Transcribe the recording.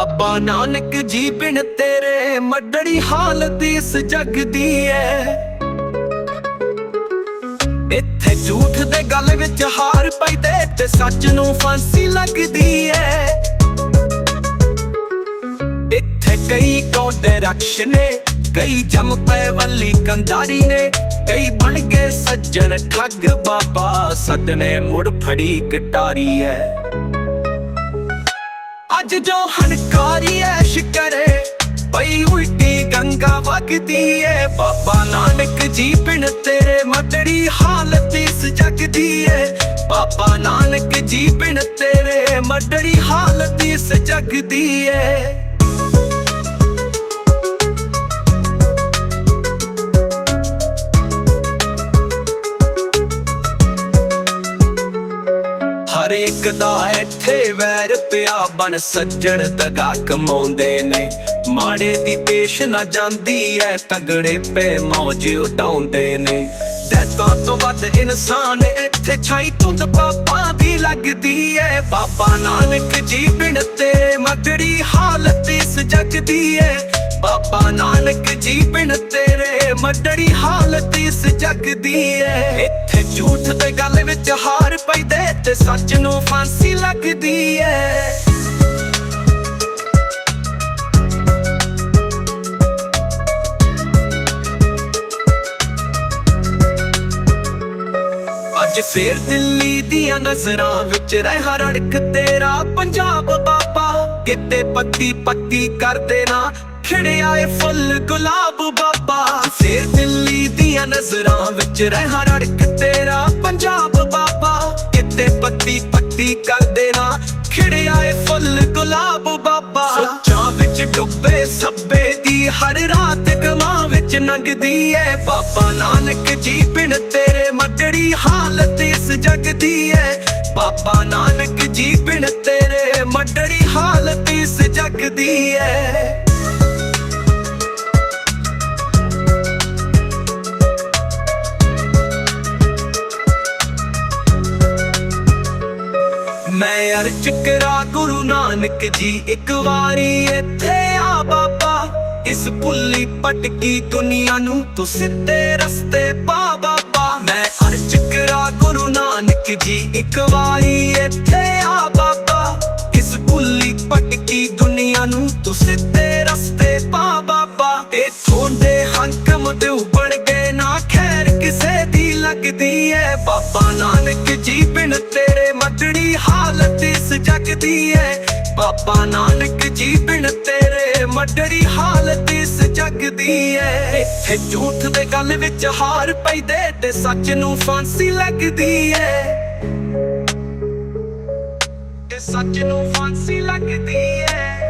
ਬਾਬਾ ਨਾਨਕ ਜੀ ਬਿਨ ਤੇਰੇ ਮੱਡੜੀ ਹਾਲਤ ਇਸ ਜਗ ਦੀ ਐ। ਇੱਥੇ ਝੂਠ ਦੇ ਗੱਲ ਵਿੱਚ ਹਾਰ ਪੈਦੇ ਤੇ ਸੱਚ ਨੂੰ ਫਾਂਸੀ ਲੱਗਦੀ ਐ। ਇੱਥੇ ਕਈ ਕੌਂਡੇ ਰਕਸ਼ ਨੇ, ਕਈ ਜਮ ਪੈ ਵੱਲੀ ਕੰਦਾਰੀ ਨੇ, ਕਈ ਬਣ ਗਏ ਸੱਜਣ ਠੱਗ ਬਾਬਾ ਸਦਨੇ ਮੁੜ ਫੜੀ ਕਟਾਰੀ ਐ। ਅੱਜ ਜੋ ਹਨਕਾਰੀ ਐਸ਼ ਕਰੇ, ਪਈ ਉਲਟੀ ਗੰਗਾ ਵਗਦੀ ਏ। ਬਾਬਾ ਨਾਨਕ ਜੀ ਬਿਨ ਤੇਰੇ ਮਤੜੀ ਹਾਲਤ ਇਸ ਜਗਦੀ ਏ। ਬਾਬਾ ਨਾਨਕ ਜੀ ਬਿਨ ਤੇਰੇ ਮਤੜੀ ਹਾਲਤ ਇਸ ਜਗਦੀ ਏ। ਹਰ ਇੱਕ ਦਾ ਇੱਥੇ ਵੈਰ ਪਿਆ ਬਨ ਸੱਜਣ ਦਗਾ ਕਮਾਉਂਦੇ ਨੇ। ਮਾੜੇ ਦੀ ਪੇਸ਼ ਨਾ ਜਾਂਦੀ ਐ, ਤਗੜੇ ਪੇ ਮੌਜ ਉਡਾਉਂਦੇ ਨੇ। ਦੇਤਾਂ ਤੋਂ ਵੱਧ ਇਨਸਾਨ ਇੱਥੇ ਛਾਈ ਤੁੰਦ ਪਾਪਾਂ ਦੀ ਲੱਗਦੀ ਐ। ਬਾਬਾ ਨਾਨਕ ਜੀ ਬਿਨ ਤੇ ਮਗੜੀ ਹਾਲਤ ਇਸ ਜਗ ਦੀ ਐ। ਬਾਬਾ ਨਾਨਕ ਜੀ ਬਿਨ ਤੇਰੇ ਮੱਡੜੀ ਹਾਲਤ ਇਸ ਜਗ ਦੀ ਏ। ਇੱਥੇ ਝੂਠ ਦੇ ਗੱਲ ਵਿੱਚ ਹਾਰ ਪੈਦੇ ਤੇ ਸੱਚ ਨੂੰ ਫਾਂਸੀ ਲੱਗਦੀ ਏ। ਅੱਜ ਫੇਰ ਦਿੱਲੀ ਦੀਆਂ ਨਜ਼ਰਾਂ ਵਿੱਚ ਰਹਿ ਰੜਕ ਤੇਰਾ ਪੰਜਾਬ ਬਾਬਾ। ਕਿਤੇ ਪੱਤੀ ਪੱਤੀ ਕਰ ਦੇਣਾ ਖਿੜਿਆ ਏ ਫੁੱਲ ਗੁਲਾਬ ਬਾਬਾ। ਫੇਰ ਦਿੱਲੀ ਦੀਆਂ ਨਜ਼ਰਾਂ ਵਿੱਚ ਰਹਿ ਰੜਕ ਤੇਰਾ ਪੰਜਾਬ ਬਾਬਾ। ਕਿਤੇ ਪੱਤੀ ਪੱਤੀ ਕਰਦੇ ਨਾ ਖਿੜਿਆ ਏ ਫੁੱਲ ਗੁਲਾਬ ਬਾਬਾ। ਸੋਚਾਂ ਵਿੱਚ ਡੁੱਬੇ ਸੱਬੇ ਦੀ ਹਰ ਰਾਤ ਗਮਾਂ ਵਿੱਚ ਲੰਘਦੀ ਏ। ਬਾਬਾ ਨਾਨਕ ਜੀ ਬਿਨ ਤੇਰੇ ਮੱਡੜੀ ਹਾਲਤ ਇਸ ਜਗ ਦੀ ਏ। ਬਾਬਾ ਨਾਨਕ ਜੀ ਬਿਨ ਤੇਰੇ ਮੱਡੜੀ ਹਾਲਤ ਇਸ ਜਗ ਦੀ ਏ। ਮੈਂ ਯਾਰ ਕਰਾ ਗੁਰੂ ਨਾਨਕ ਜੀ, ਇੱਕ ਵਾਰੀ ਇੱਥੇ ਆ ਬਾਬਾ। ਇਸ ਭੁੱਲੀ ਪਟਕੀ ਦੁਨੀਆ ਨੂੰ ਤੂੰ ਸਿੱਧੇ ਰਸਤੇ ਪਾ ਬਾਬਾ। ਮੈਂ ਹਰ ਕਰਾ ਗੁਰੂ ਨਾਨਕ ਜੀ, ਇੱਕ ਵਾਰੀ ਇੱਥੇ ਆ ਬਾਬਾ। ਇਸ ਭੁੱਲੀ ਪਟਕੀ ਦੁਨੀਆ ਨੂੰ ਤੂੰ ਸਿੱਧੇ ਰਸਤੇ ਪਾ ਬਾਬਾ। ਤੇ ਥੋੜੇ ਹੰਕਮ ਤੇ ਲੱਗਦੀ ਐ ਬਾਬਾ ਨਾਨਕ ਜੀ ਬਿਨ ਤੇਰੇ ਮੱਡੜੀ ਹਾਲਤ ਇਸ ਜਗ ਦੀ ਐ ਬਾਬਾ ਨਾਨਕ ਜੀ ਬਿਨ ਤੇਰੇ ਮੱਡੜੀ ਹਾਲਤ ਇਸ ਜਗ ਦੀ ਐ ਇੱਥੇ ਝੂਠ ਦੇ ਗੱਲ ਵਿੱਚ ਹਾਰ ਪੈਦੇ ਤੇ ਸੱਚ ਨੂੰ ਫਾਂਸੀ ਲੱਗਦੀ ਐ ਤੇ ਸੱਚ ਨੂੰ ਫਾਂਸੀ ਲੱਗਦੀ ਐ